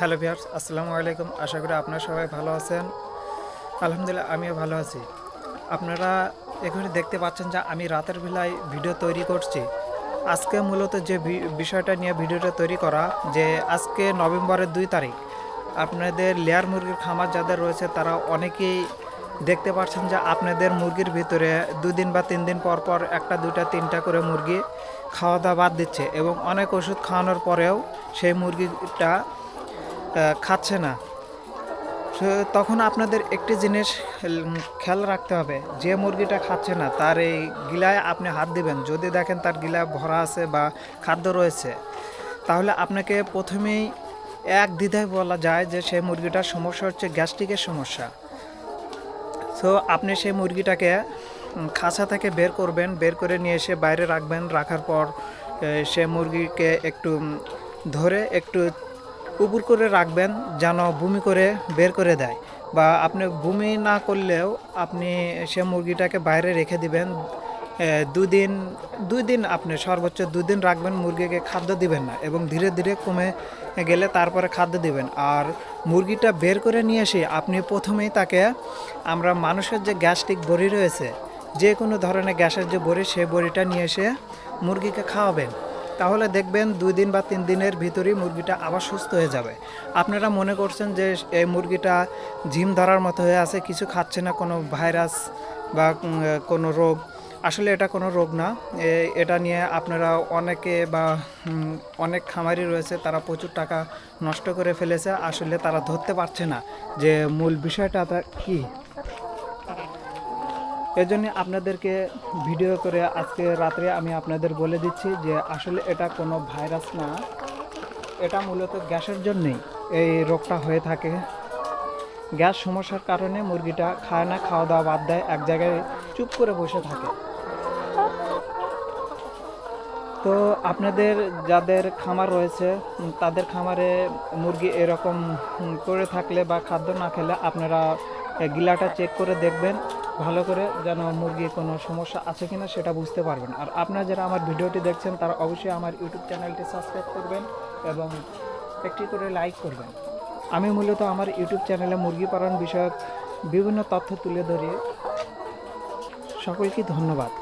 Hello viewers আসসালামু আলাইকুম। আশা করি আপনারা সবাই ভালো আছেন। আলহামদুলিল্লাহ, আমিও ভালো আছি। আপনারা এখানে দেখতে পাচ্ছেন যে আমি রাতের বেলায় ভিডিও তৈরি করছি। আজকে মূলত যে বিষয়টা নিয়ে ভিডিওটা তৈরি করা, যে আজকে নভেম্বরের দুই তারিখ, আপনাদের লেয়ার মুরগির খামার যাদের রয়েছে, তারা অনেকেই দেখতে পাচ্ছেন যে আপনাদের মুরগির ভিতরে দুদিন বা তিন দিন পর পর একটা, দুইটা, তিনটা করে মুরগি খাওয়া দাওয়া বাদ দিচ্ছে এবং অনেক ওষুধ খাওয়ানোর পরেও সেই মুরগিটা খাচ্ছে না। তখন আপনাদের একটি জিনিস খেয়াল রাখতে হবে, যে মুরগিটা খাচ্ছে না, তার এই গিলায় আপনি হাত দিবেন। যদি দেখেন তার গিলায় ভরা আছে বা খাদ্য রয়েছে, তাহলে আপনাকে প্রথমেই এক দ্বিধায় বলা যায় যে সেই মুরগিটার সমস্যা হচ্ছে গ্যাস্ট্রিকের সমস্যা। তো আপনি সেই মুরগিটাকে খাঁচা থেকে বের করবেন, বের করে নিয়ে এসে বাইরে রাখবেন, রাখার পর সে মুরগিকে একটু ধরে একটু উপর করে রাখবেন যেন বমি করে বের করে দেয় বা আপনি বমি না করলেও আপনি সে মুরগিটাকে বাইরে রেখে দিবেন দুদিন দুই দিন আপনি সর্বোচ্চ দুদিন রাখবেন, মুরগিকে খাদ্য দিবেন না এবং ধীরে ধীরে কমে গেলে তারপরে খাদ্য দিবেন। আর মুরগিটা বের করে নিয়ে এসে আপনি প্রথমেই তাকে আমরা মানুষের যে গ্যাস্ট্রিক বড়ি রয়েছে যে কোনো ধরনের গ্যাসের যে বড়ি সেই বড়িটা নিয়ে এসে মুরগিকে খাওয়াবেন। তাহলে দেখবেন দুই দিন বা তিন দিনের ভিতরেই মুরগিটা আবার সুস্থ হয়ে যাবে। আপনারা মনে করছেন যে এই মুরগিটা ঝিম ধরার মতো হয়ে আছে, কিছু খাচ্ছে না, কোনো ভাইরাস বা কোনো রোগ। আসলে এটা কোনো রোগ না। এটা নিয়ে আপনারা অনেকে বা অনেক খামারি রয়েছে, তারা প্রচুর টাকা নষ্ট করে ফেলেছে। আসলে তারা ধরতে পারছে না যে মূল বিষয়টা কী? এজন্য আপনাদেরকে ভিডিও করে আজকে রাত্রে আমি আপনাদের বলে দিচ্ছি যে আসলে এটা কোনো ভাইরাস না। এটা মূলত গ্যাসের জন্যেই এই রোগটা হয়ে থাকে। গ্যাস সমস্যার কারণে মুরগিটা খায় না, খাওয়া দাওয়া বাদ দেয়, এক জায়গায় চুপ করে বসে থাকে। তো আপনাদের যাদের খামার রয়েছে, তাদের খামারে মুরগি এরকম করে থাকলে বা খাদ্য না খেলে আপনারা গিলাটা চেক করে দেখবেন। ভালো করে যেন মুরগির কোনো সমস্যা আছে কি না সেটা বুঝতে পারবেন। আর আপনারা যারা আমার ভিডিওটি দেখছেন, তারা অবশ্যই আমার ইউটিউব চ্যানেলটি সাবস্ক্রাইব করবেন এবং একটি করে লাইক করবেন। আমি মূলত আমার ইউটিউব চ্যানেলে মুরগি পালন বিষয়ক বিভিন্ন তথ্য তুলে ধরে সকলকে ধন্যবাদ।